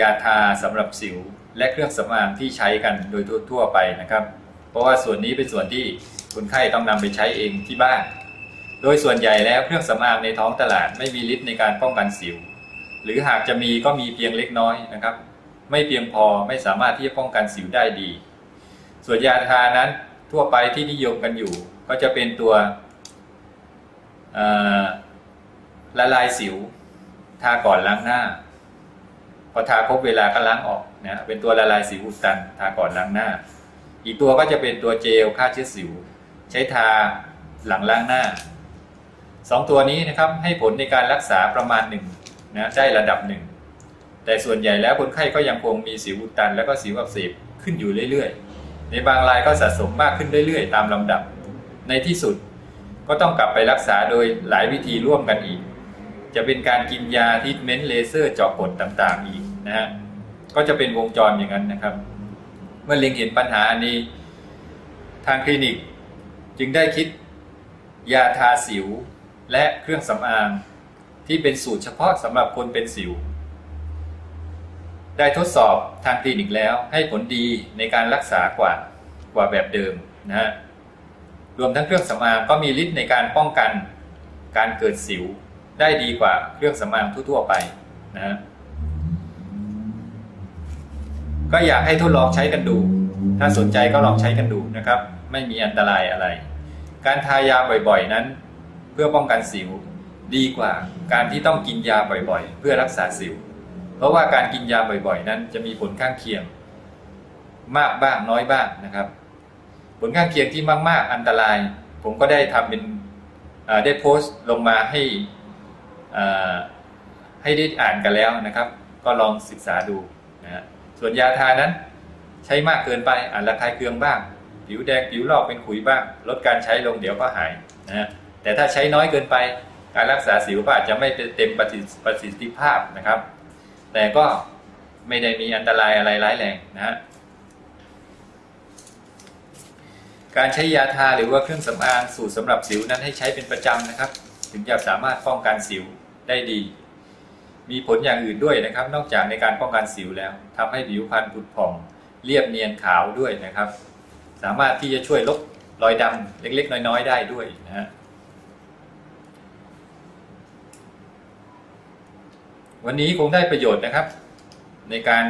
ยาทาสำหรับสิว และเครื่องสำอางที่ใช้กันโดยทั่วๆไปนะครับ เพราะว่าส่วนนี้เป็นส่วนที่คนไข้ต้องนำไปใช้เองที่บ้าน โดยส่วนใหญ่แล้วเครื่องสำอางในท้องตลาดไม่มีฤทธิ์ในการป้องกันสิว หรือหากจะมีก็มีเพียงเล็กน้อยนะครับ ไม่เพียงพอไม่สามารถที่จะป้องกันสิวได้ดี ส่วนยาทานั้นทั่วไปที่นิยมกันอยู่ ก็จะเป็นตัวละลายสิว ทาก่อนล้างหน้า พอทาครบเวลาก็ล้างออกนะเป็นตัวละลายสิวอุดตันทาก่อนล้างหน้า อีกตัวก็จะเป็นตัวเจลฆ่าเชื้อสิว ใช้ทาหลังล้างหน้าสองตัวนี้นะครับให้ผลในการรักษาประมาณหนึ่งนะได้ระดับหนึ่งแต่ส่วนใหญ่แล้วคนไข้ก็ยังคงมีสิวอุดตัน แล้วก็สิวอักเสบขึ้นอยู่เรื่อยๆ ในบางรายก็สะสมมากขึ้นเรื่อยๆ ตามลำดับ ในที่สุดก็ต้องกลับไปรักษาโดยหลายวิธีร่วมกันอีก จะเป็นการกินยาทิทเมนต์เลเซอร์เจาะกดต่างๆอีก นะฮะก็จะเป็นวงจรอย่างนั้นนะครับ เมื่อเล็งเห็นปัญหาอันนี้ ทางคลินิกจึงได้คิดยาทาสิวและเครื่องสำอางที่เป็นสูตรเฉพาะสำหรับคนเป็นสิว ได้ทดสอบทางคลินิกแล้วให้ผลดีในการรักษากว่ากว่าแบบเดิมนะฮะรวมทั้งเครื่องสำอางก็มีฤทธิ์ในการป้องกันการเกิดสิวได้ดีกว่าเครื่องสำอางทั่วๆไปนะฮะ ก็อยากให้ทดลองใช้กันดู ถ้าสนใจก็ลองใช้กันดูนะครับ ไม่มีอันตรายอะไร การทายาบ่อยๆนั้น เพื่อป้องกันสิวดีกว่าการที่ต้องกินยาบ่อยๆ เพื่อรักษาสิว เพราะว่าการกินยาบ่อยๆ นั้นจะมีผลข้างเคียง มากบ้างน้อยบ้างนะครับ ผลข้างเคียงที่มาก ๆ อันตราย ผมก็ได้ทำเป็นได้โพสต์ลงมาให้ให้ได้อ่านกันแล้วนะครับ ก็ลองศึกษาดูนะฮะ ส่วนยาทานั้น ใช้มากเกินไปอาจระคายเคืองบ้าง ผิวแดงผิวลอกเป็นขุยบ้าง ลดการใช้ลงเดี๋ยวก็หายนะฮะแต่ถ้าใช้น้อยเกินไป การรักษาสิวก็อาจจะไม่เต็มประสิทธิภาพนะครับ แต่ก็ไม่ได้มีอันตรายอะไรร้ายแรงนะฮะการใช้ยาทาหรือว่าเครื่องสำอางสูตรสำหรับสิวนั้นให้ใช้เป็นประจำนะครับ ถึงจะสามารถป้องกันสิวได้ดี มีผลอย่างอื่นด้วยนะครับ นอกจากในการป้องกันสิวแล้วทำให้ผิวพรรณผุดผ่อง เรียบเนียนขาวด้วยนะครับ สามารถที่จะช่วยลบรอยดำเล็ก ๆ น้อย ๆ ได้ด้วยนะฮะวันนี้คงได้ประโยชน์นะครับ ในการ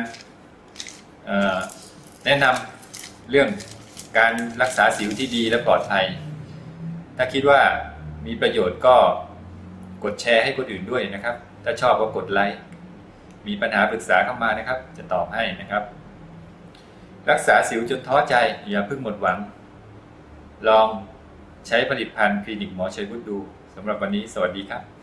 แนะนำเรื่องการรักษาสิวที่ดีและปลอดภัย ถ้าคิดว่ามีประโยชน์ก็กดแชร์ให้คนอื่นด้วยนะครับ ถ้าชอบก็กดไลค์ มีปัญหาปรึกษาเข้ามานะครับ จะตอบให้นะครับ รักษาสิวจนท้อใจ อย่าเพิ่งหมดหวัง ลองใช้ผลิตภัณฑ์คลินิกหมอชัยวุฒิดูสำหรับวันนี้สวัสดีครับ